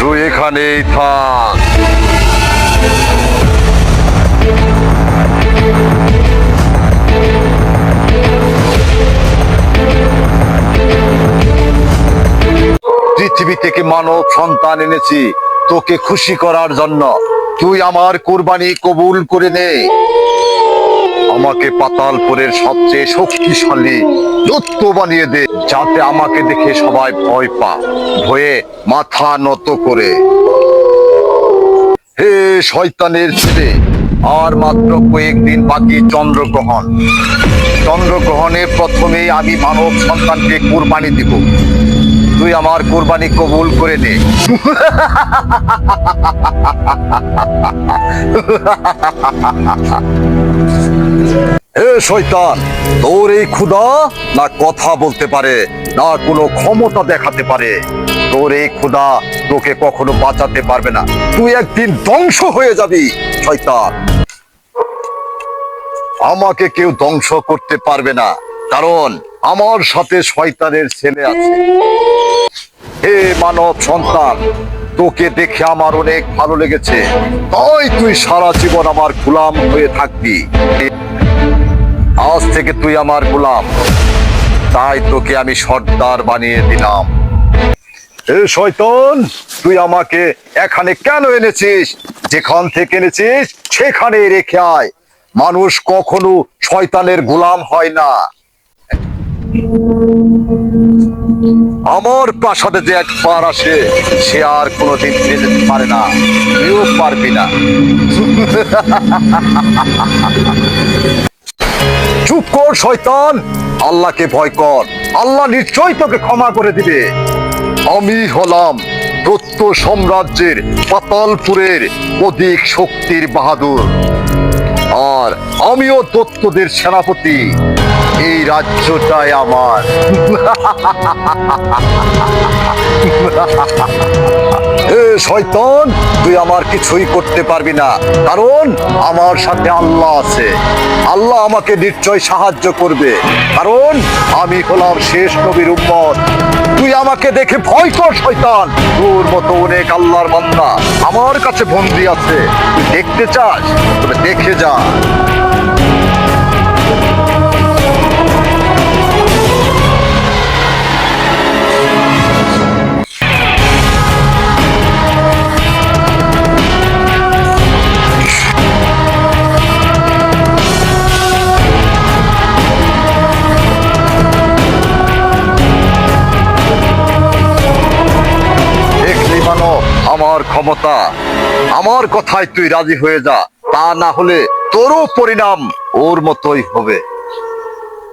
তুই এখানেই থাক। পৃথিবী থেকে মানব সন্তান এনেছি। তোকে খুশি করার জন্য। তুই আমার কোরবানি কবুল করে নে। আমাকে পাতালপুরের সবচেয়ে শক্তিশালী দত্ত বানিয়ে দে, যাতে আমাকে দেখে সবাই ভয় পা। ভয়ে মাথা নত করে। হে শয়তানের ছেলে, আর মাত্র কয়েকদিন বাকি চন্দ্রগ্রহণ। চন্দ্রগ্রহণের প্রথমেই আমি মানব সন্তানকে কোরবানি দিব। তুই আমার কোরবানি কবুল করে নে। হে শয়তান, তোর এই ক্ষুধা না কথা বলতে পারে, না কোনো ক্ষমতা দেখাতে পারে। তোর এই ক্ষুধা তোকে কখনো বাঁচাতে পারবে না। তুই একদিন ধ্বংস হয়ে যাবি, শয়তান। আমাকে কেউ ধ্বংস করতে পারবে না। কারণ আমার সাথে শয়তানের ছেলে আছে। হে মানব সন্তান, তোকে দেখে আমার অনেক ভালো লেগেছে। তাই তুই সারা জীবন আমার গোলাম হয়ে থাকবি। আজ থেকে তুই আমার গোলাম। তাই তোকে আমি সর্দার বানিয়ে দিলাম। এ শয়তন, তুই আমাকে এখানে কেন এনেছিস? যেখান থেকে এনেছিস সেখানে রেখে আয়। মানুষ কখনো শয়তানের গোলাম হয় না। আমার প্রাসাদে যে একবার আসে, সে আর কোনোদিন ফিরে যেতে পারে না। তুইও পারবি না। চুপ কর, শয়তান। আল্লাহকে ভয় কর। আল্লাহ নিশ্চয়ই তোকে ক্ষমা করে দিবে। আমি হলাম দত্ত সাম্রাজ্যের পাতালপুরের অধিক শক্তির বাহাদুর। আর আমিও দত্তদের সেনাপতি। এই রাজ্যটাই আমার। শয়তান, তুই আমার কিছুই করতে পারবি না। কারণ আমার সাথে আল্লাহ আছে। আল্লাহ আমাকে নিশ্চয় সাহায্য করবে। কারণ আমি হলাম শেষ নবীর উম্মত। তুই আমাকে দেখে ভয় কর, শয়তান। তোর মতো অনেক আল্লাহর বান্দা আমার কাছে বন্দি আছে। তুই দেখতে চাস? তবে দেখে যা। ক্ষমতা। আমার কথায় তুই রাজি হয়ে যা, তা না হলে তোরও পরিণাম ওর মতোই হবে।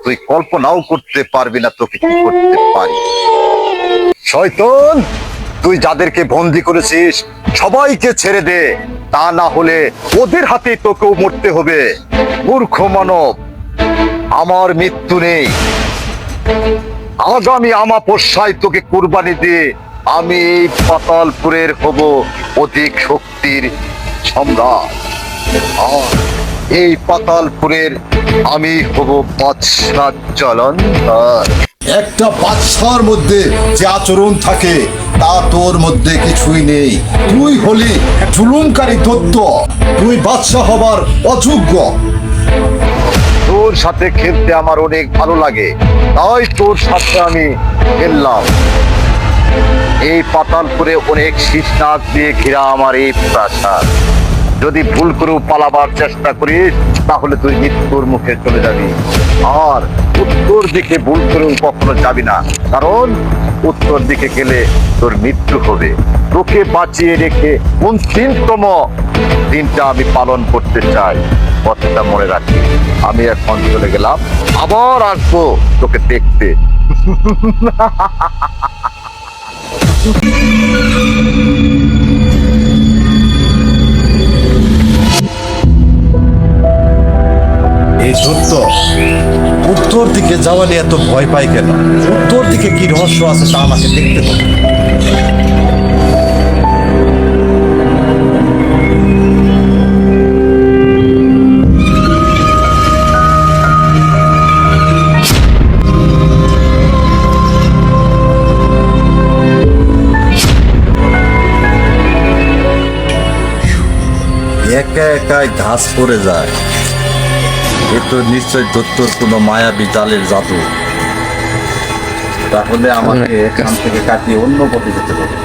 তুই কল্পনাও করতে পারবি না তোকে কি করতে পারি। শয়তন, তুই যাদেরকে বন্দি করেছিস, সবাইকে ছেড়ে দে। তা না হলে ওদের হাতে তোকেও মরতে হবে। মূর্খ মানব, আমার মৃত্যু নেই। আগামী আমা পোষায় তোকে কুরবানি দিয়ে আমি এই পাতালপুরের হব অধিক শক্তির সম্রাট। আর এই পাতালপুরের আমি হব বাদশাহ জলন্ধর। একটা বাদশার মধ্যে যে আচরণ থাকে তা তোর মধ্যে কিছুই নেই। তুই হলি জুলুমকারী তত্ত্ব তুই বাদশাহ হবার অযোগ্য। তোর সাথে খেলতে আমার অনেক ভালো লাগে। তাই তোর সাথে আমি খেললাম। এই পাতালপুরে অনেক শীষনাগ দিয়ে ঘেরা আমার এই প্রাসাদ। যদি ভুল করেও পালাবার চেষ্টা করিস, তাহলে তুই মৃত্যুর মুখে চলে যাবি। আর উত্তর দিকে ভুল করেও কখনো যাবি না। কারণ উত্তর দিকে গেলে তোর মৃত্যু হবে। তোকে বাঁচিয়ে রেখে অন্তিমতম দিনটা আমি পালন করতে চাই। কথাটা মনে রাখি আমি এখন চলে গেলাম। আবার আসব তোকে দেখতে। এই সত্য। উত্তর দিকে যাওয়া নিয়ে এত ভয় পাই কেন? উত্তর দিকে কি রহস্য আছে তা আমাকে দেখতে হবে। একাই ঘাস পড়ে যায়। এ তো নিশ্চয় দত্তর কোনো মায়াবী জালের জাদু। তাহলে আমাকে এখান থেকে কাটিয়ে অন্য পথে যেতে হবে।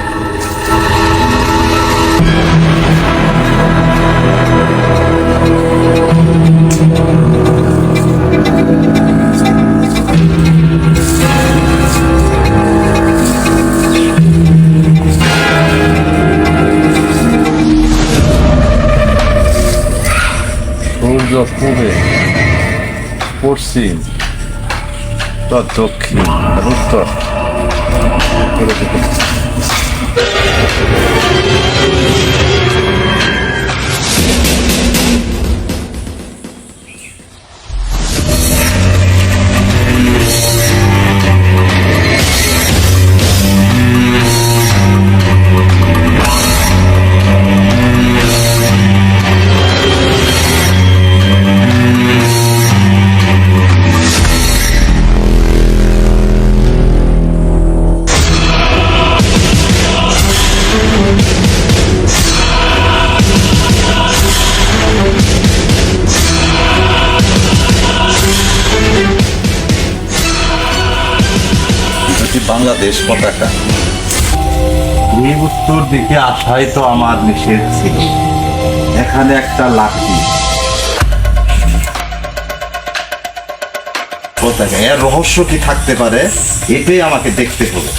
সূর্য পূবে পশ্চিম তো দক্ষিণ আর উত্তর করে বাংলাদেশ পতাকা। এই উত্তর দিকে আসাই তো আমার নিষেধ ছিল। এখানে একটা লাঠি। পতাকা এর রহস্য কি থাকতে পারে? এটাই আমাকে দেখতে হবে।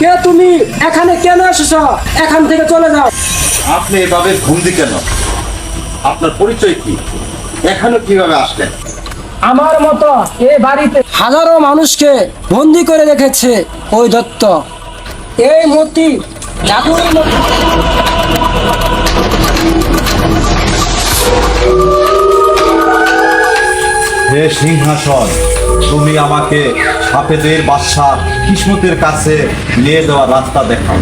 কে তুমি? এখানে কেন এসেছ? এখান থেকে চলে যাও। আপনি এভাবে ঘুমদি কেন? আপনার পরিচয় কি? এখানে কীভাবে আসলেন? আমার মতো এ বাড়িতে হাজারো মানুষকে বন্দি করে রেখেছে ওই দত্ত। এই মূর্তি জাদুর মূর্তি। হে সিংহাসন তুমি আমাকে সাপেদের বাদশাহ কিসমতের কাছে নিয়ে যাওয়ার রাস্তা দেখাও।